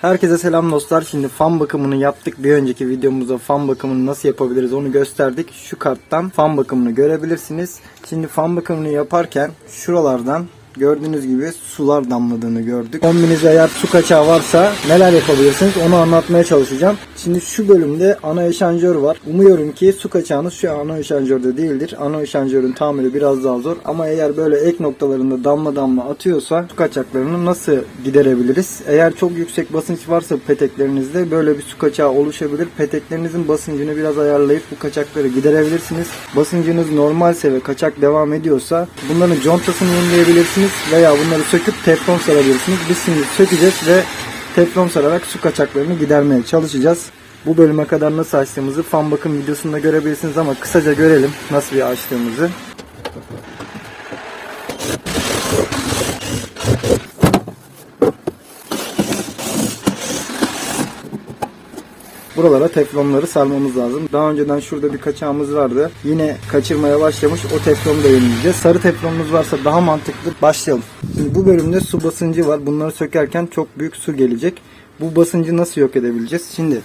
Herkese selam dostlar. Şimdi fan bakımını yaptık. Bir önceki videomuzda fan bakımını nasıl yapabiliriz onu gösterdik. Şu karttan fan bakımını görebilirsiniz. Şimdi fan bakımını yaparken şuralardan gördüğünüz gibi sular damladığını gördük. Kombinizde eğer su kaçağı varsa neler yapabilirsiniz onu anlatmaya çalışacağım. Şimdi şu bölümde ana eşanjör var. Umuyorum ki su kaçağınız şu ana eşanjörde değildir. Ana eşanjörün tamiri biraz daha zor. Ama eğer böyle ek noktalarında damla damla atıyorsa su kaçaklarını nasıl giderebiliriz? Eğer çok yüksek basınç varsa peteklerinizde böyle bir su kaçağı oluşabilir. Peteklerinizin basıncını biraz ayarlayıp bu kaçakları giderebilirsiniz. Basıncınız normalse ve kaçak devam ediyorsa bunların contasını yenileyebilirsiniz veya bunları söküp teflon sarabilirsiniz. Biz şimdi sökeceğiz ve teflon sararak su kaçaklarını gidermeye çalışacağız. Bu bölüme kadar nasıl açtığımızı fan bakım videosunda görebilirsiniz ama kısaca görelim nasıl bir açtığımızı. Buralara teflonları sarmamız lazım. Daha önceden şurada bir kaçağımız vardı. Yine kaçırmaya başlamış. O teflonu da yenileyeceğiz. Sarı teflonumuz varsa daha mantıklı. Başlayalım. Şimdi bu bölümde su basıncı var. Bunları sökerken çok büyük su gelecek. Bu basıncı nasıl yok edebileceğiz? Şimdi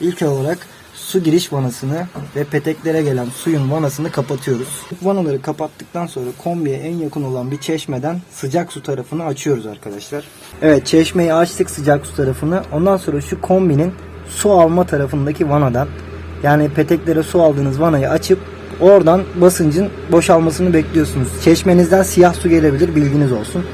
ilk olarak su giriş vanasını ve peteklere gelen suyun vanasını kapatıyoruz. Vanaları kapattıktan sonra kombiye en yakın olan bir çeşmeden sıcak su tarafını açıyoruz arkadaşlar. Evet çeşmeyi açtık sıcak su tarafını. Ondan sonra şu kombinin su alma tarafındaki vanadan yani peteklere su aldığınız vanayı açıp oradan basıncın boşalmasını bekliyorsunuz. Çeşmenizden siyah su gelebilir bilginiz olsun.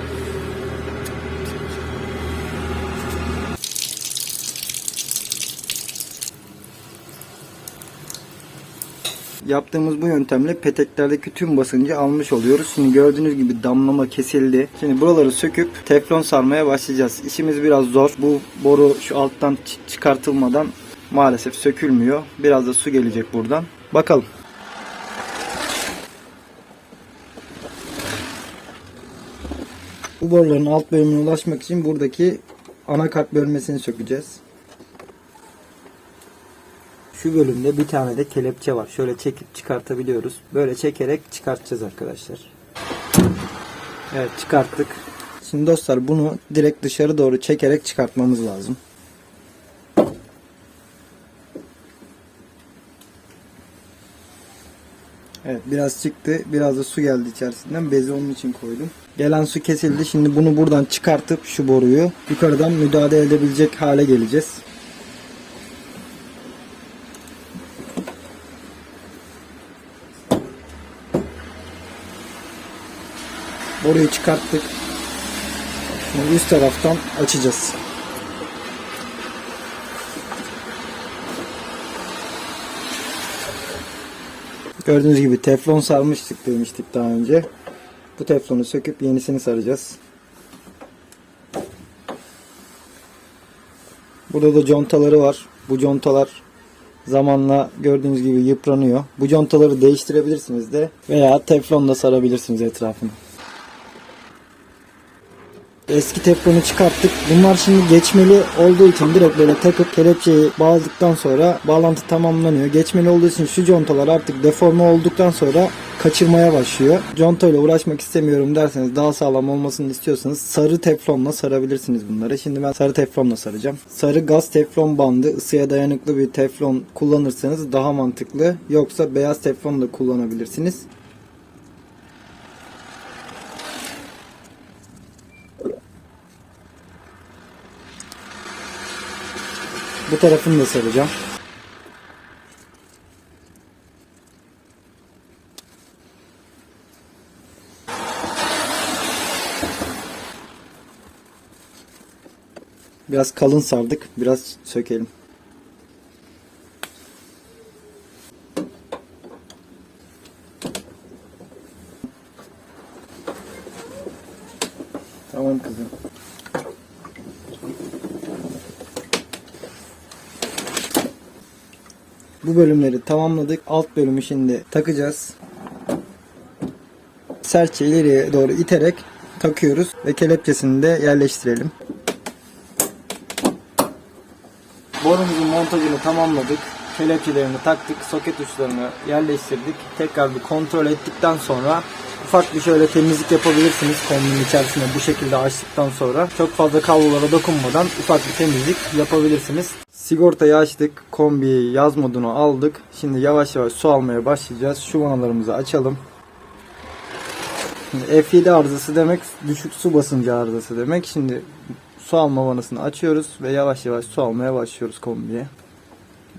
Yaptığımız bu yöntemle peteklerdeki tüm basıncı almış oluyoruz. Şimdi gördüğünüz gibi damlama kesildi. Şimdi buraları söküp teflon sarmaya başlayacağız. İşimiz biraz zor. Bu boru şu alttan çı- çıkartılmadan maalesef sökülmüyor. Biraz da su gelecek buradan. Bakalım. Bu boruların alt bölümüne ulaşmak için buradaki anakart bölmesini sökeceğiz. Şu bölümde bir tane de kelepçe var. Şöyle çekip çıkartabiliyoruz. Böyle çekerek çıkartacağız arkadaşlar. Evet çıkarttık. Şimdi dostlar bunu direkt dışarı doğru çekerek çıkartmamız lazım. Evet biraz çıktı. Biraz da su geldi içerisinden. Bezi onun için koydum. Gelen su kesildi. Şimdi bunu buradan çıkartıp şu boruyu yukarıdan müdahale edebilecek hale geleceğiz. Boruyu çıkarttık. Şimdi üst taraftan açacağız. Gördüğünüz gibi teflon sarmıştık demiştik daha önce. Bu teflonu söküp yenisini saracağız. Burada da contaları var. Bu contalar zamanla gördüğünüz gibi yıpranıyor. Bu contaları değiştirebilirsiniz de veya teflonla sarabilirsiniz etrafını. Eski teflonu çıkarttık. Bunlar şimdi geçmeli olduğu için direkt böyle takıp kelepçeyi bağladıktan sonra bağlantı tamamlanıyor. Geçmeli olduğu için şu contalar artık deforme olduktan sonra kaçırmaya başlıyor. Conta uğraşmak istemiyorum derseniz daha sağlam olmasını istiyorsanız sarı teflonla sarabilirsiniz bunları. Şimdi ben sarı teflonla saracağım. Sarı gaz teflon bandı ısıya dayanıklı bir teflon kullanırsanız daha mantıklı. Yoksa beyaz teflon da kullanabilirsiniz. Bu tarafını da saracağım. Biraz kalın sardık. Biraz sökelim. Tamam kızım. Bu bölümleri tamamladık. Alt bölümü şimdi takacağız. Serçe ileriye doğru iterek takıyoruz ve kelepçesini de yerleştirelim. Borumuzun montajını tamamladık. Kelepçelerini taktık. Soket uçlarını yerleştirdik. Tekrar bir kontrol ettikten sonra ufak bir şöyle temizlik yapabilirsiniz kombinin içerisinde bu şekilde açtıktan sonra. Çok fazla kablolara dokunmadan ufak bir temizlik yapabilirsiniz. Sigortayı açtık. Kombiyi yaz modunu aldık. Şimdi yavaş yavaş su almaya başlayacağız. Şu vanalarımızı açalım. Şimdi F7 arızası demek düşük su basıncı arızası demek. Şimdi su alma vanasını açıyoruz ve yavaş yavaş su almaya başlıyoruz kombiye.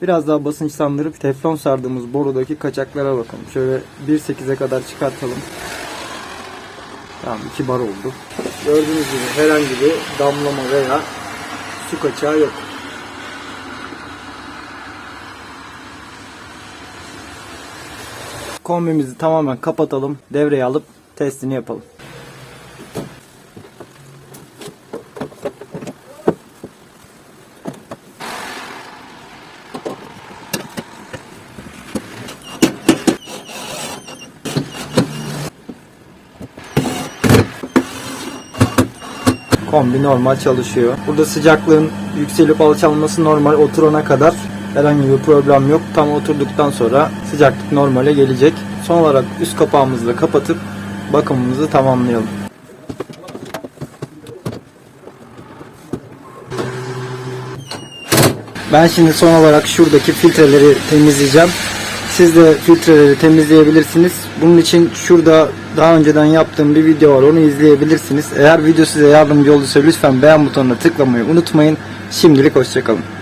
Biraz daha basınçlandırıp teflon sardığımız borudaki kaçaklara bakalım. Şöyle 1.8'e kadar çıkartalım. Tamam 2 bar oldu. Gördüğünüz gibi herhangi bir damlama veya su kaçağı yok. Kombimizi tamamen kapatalım. Devreye alıp testini yapalım. Kombi normal çalışıyor. Burada sıcaklığın yükselip alçalması normal oturana kadar herhangi bir problem yok. Tam oturduktan sonra sıcaklık normale gelecek. Son olarak üst kapağımızı da kapatıp bakımımızı tamamlayalım. Ben şimdi son olarak şuradaki filtreleri temizleyeceğim. Siz de filtreleri temizleyebilirsiniz. Bunun için şurada daha önceden yaptığım bir video var. Onu izleyebilirsiniz. Eğer video size yardımcı olduysa lütfen beğen butonuna tıklamayı unutmayın. Şimdilik hoşçakalın.